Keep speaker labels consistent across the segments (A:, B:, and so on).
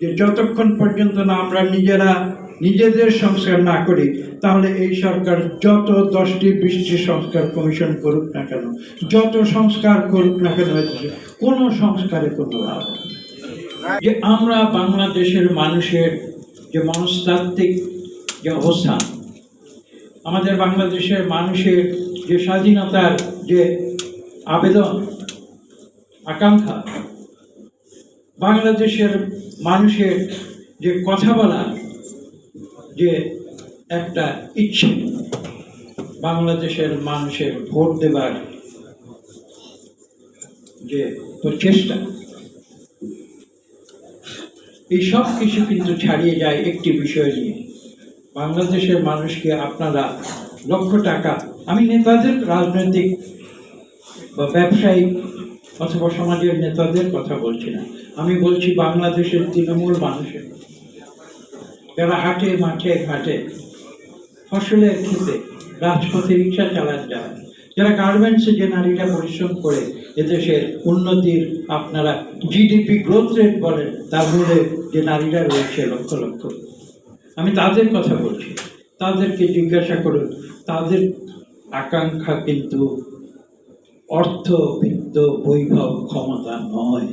A: যে যতক্ষণ পর্যন্ত না আমরা নিজেরা নিজেদের সংস্কার না করি, তাহলে এই সরকার যত দশটি বিশটি সংস্কার কমিশন করুক না কেন, যত সংস্কার করুক না কেন, কোনো সংস্কারে কোনো লাভ। যে আমরা বাংলাদেশের মানুষের যে মনস্তাত্ত্বিক যে অবস্থান আমাদের বাংলাদেশের মানুষের যে স্বাধীনতার যে আবেদন, আকাঙ্ক্ষা বাংলাদেশের মানুষের যে কথা বলা যে একটা ইচ্ছে, বাংলাদেশের মানুষের ভোট দেবার যে প্রচেষ্টা, এই সব কিছু কিন্তু ছাড়িয়ে যায় একটি বিষয় নিয়ে। বাংলাদেশের মানুষকে আপনারা লক্ষ টাকা, আমি নেতাদের রাজনৈতিক বা ব্যবসায়িক অথবা সমাজের নেতাদের কথা বলছি না। আমি বলছি বাংলাদেশের তৃণমূল মানুষের। যারা হাটে, মাঠে, ঘাটে, ফসলের খেতে, রাজপথে রিক্সা চালান যারা যারা গার্মেন্টসে যে নারীরা পরিশ্রম করে এদেশের উন্নতির আপনারা জিডিপি গ্রোথ রেট বলেন, তার মূলে যে নারীরা রয়েছে লক্ষ লক্ষ। আমি তাদের কথা বলছি। তাদেরকে জিজ্ঞাসা করুন। তাদের আকাঙ্ক্ষা কিন্তু অর্থ বিত্ত বৈভব ক্ষমতা নয়।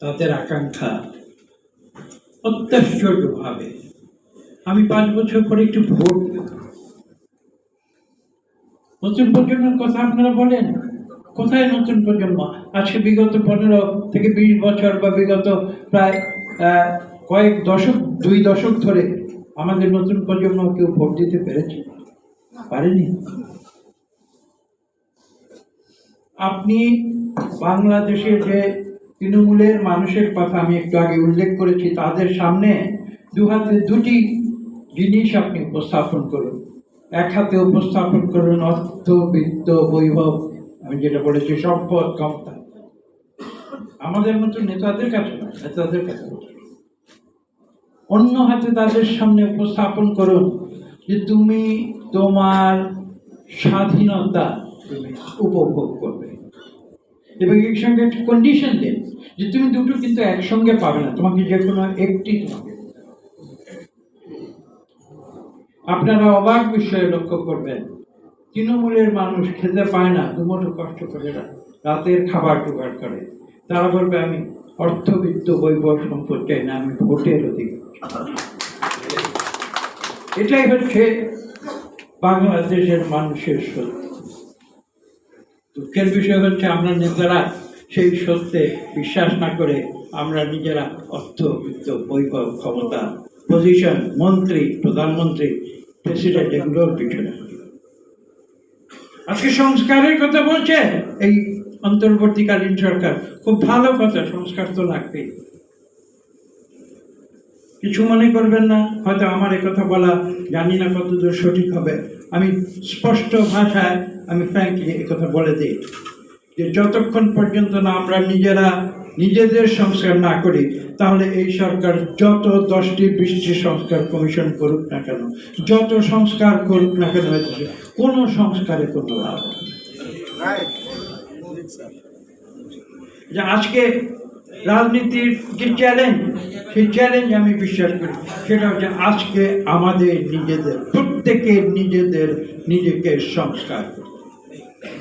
A: তাদের আকাঙ্ক্ষা অত্যাশ্চর্যভাবে। আমি পাঁচ বছর পরে একটু ভোট। নতুন প্রজন্মের কথা আপনারা বলেন? কোথায় নতুন প্রজন্ম? আজকে বিগত পনেরো থেকে বিশ বছর বা বিগত প্রায় কয়েক দশক, দুই দশক ধরে আমাদের নতুন প্রজন্ম কেউ ভোট দিতে পেরেছে? পারেনি? আপনি বাংলাদেশের যে তৃণমূলের মানুষের কথা আমি একটু আগে উল্লেখ করেছি, তাদের সামনে দু হাতে দুটি জিনিস আপনি উপস্থাপন করুন। এক হাতে উপস্থাপন করুন অর্থ, বিত্ত, বৈভব, আমি যেটা বলেছি সম্পদ, ক্ষমতা। আমাদের মতো নেতাদের কাছে নয় নেতাদের কাছে অন্য হাতে তাদের সামনে উপস্থাপন করুন যে তুমি তোমার স্বাধীনতা তুমি উপভোগ করবে এবং এর সঙ্গে একটা কন্ডিশন দিন যে তুমি দুটো কিন্তু একসঙ্গে পাবে না, তোমাকে যে কোনো একটি আপনারা অবাক বিষয়ে লক্ষ্য করবেন, তৃণমূলের মানুষ খেতে পায় না দুমোটো কষ্ট করে রাতের খাবার জোগাড় করে। তারা বলবে, আমি অর্থবিত্ত বৈভব সম্পদ চাই না, আমি ভোটের অধিকার। এটাই হচ্ছে বাংলাদেশের মানুষের সত্য। দুঃখের বিষয় হচ্ছে আমরা নেতারা সেই সত্যে বিশ্বাস না করে আমরা নিজেরা অর্থ বিত্ত বৈভব ক্ষমতা পজিশন মন্ত্রী, প্রধানমন্ত্রী প্রেসিডেন্ট এগুলোর পিছনে। আজকে সংস্কারের কথা বলছে, এই অন্তর্বর্তীকালীন সরকার। খুব ভালো কথা, সংস্কার তো লাগবেই। কিছু মনে করবেন না হয়তো আমার কথা বলা জানি না কতদূর সঠিক হবে। আমি স্পষ্ট ভাষায় আমি ফ্র্যাঙ্কলি কথা বলে দিই। যে যতক্ষণ পর্যন্ত না আমরা নিজেরা নিজেদের সংস্কার না করি তাহলে এই সরকার যত দশটি বিশটি সংস্কার কমিশন করুক না কেন যত সংস্কার করুক না কেন কোনো সংস্কারে কোনো লাভ। যে আজকে রাজনীতির যে চ্যালেঞ্জ সেই চ্যালেঞ্জ আমি বিশ্বাস করি। সেটা হচ্ছে আজকে আমাদের নিজেদের, প্রত্যেকের নিজেদের নিজেকে সংস্কার করতে।